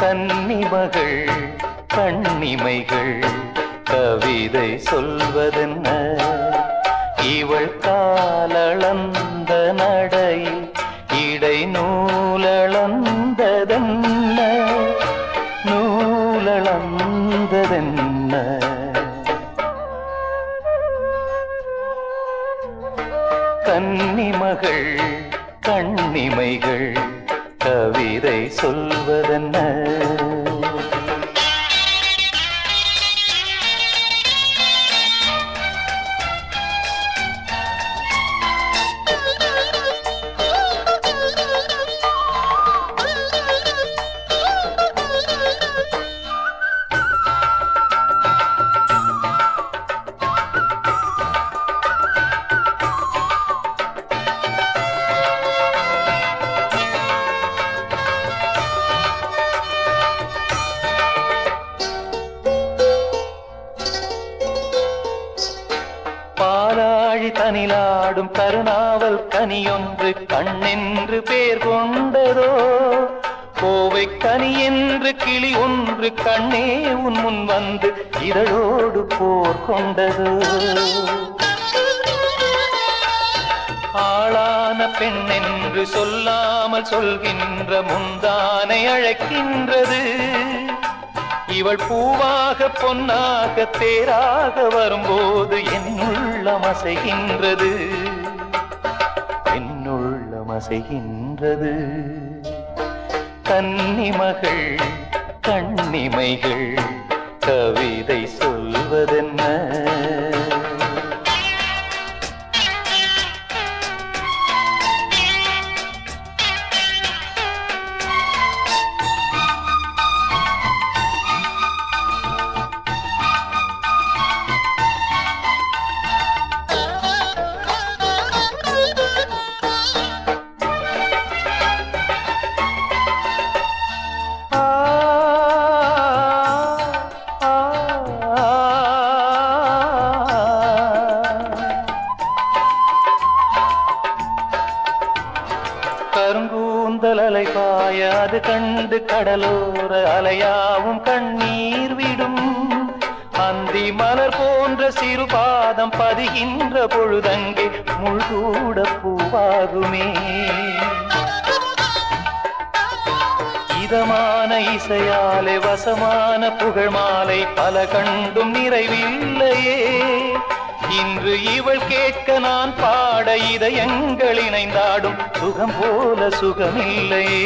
கன்னிமகள் கண்ணிமைகள் கவிதை சொல்வதென்ன? இவள் காலளந்த நடையில் இடை நூலளந்ததென்ன? நூலளந்ததென்ன கன்னிமகள் கண்ணிமைகள் கவிதை சொல்வதென்ன? கனிலாடும் கருணாவல் கனியொன்று கண்ணென்று பேர் கொண்டதோ? கோவை கனி என்று கிளி ஒன்று கண்ணே உன் முன் வந்து இதழோடு போர் கொண்டதோ. ஆளான பெண் என்று சொல்லாமல் சொல்கின்ற முந்தானை அழைக்கின்றது. இவள் பூவாக பொன்னாக தேராக வரும்போது என்னுள்ளம் அசைகின்றது. என்னுள்ளம் அசைகின்றது. கன்னிமகள் கண்ணிமைகள் கவிதை சொல்வதென்ன? கருங்கூந்தல் அது கண்டு கடலோர அலையாவும் கண்ணீர் விடும். அந்தி மலர் போன்ற சிறு பாதம் பதிகின்ற பொழுதங்கே முழுகூட பூவாகுமே. இதமான இசையாலே வசமான புகழ் மாலை பல கண்டும் நிறைவில்லையே. கேட்க நான் பாட இதயங்கள் இணைந்தாடும். சுகம் போல சுகமில்லையே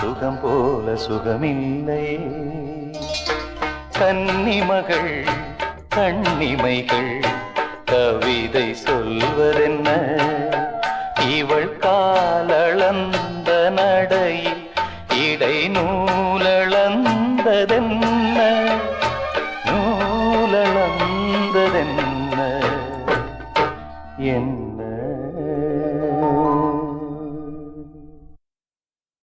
சுகம் போல சுகமில்லையே கன்னிமகள் கண்ணிமைகள் கவிதை சொல்வதென்ன? இவள் காலளந்த நடையில் இடை நூலளந்ததென்ன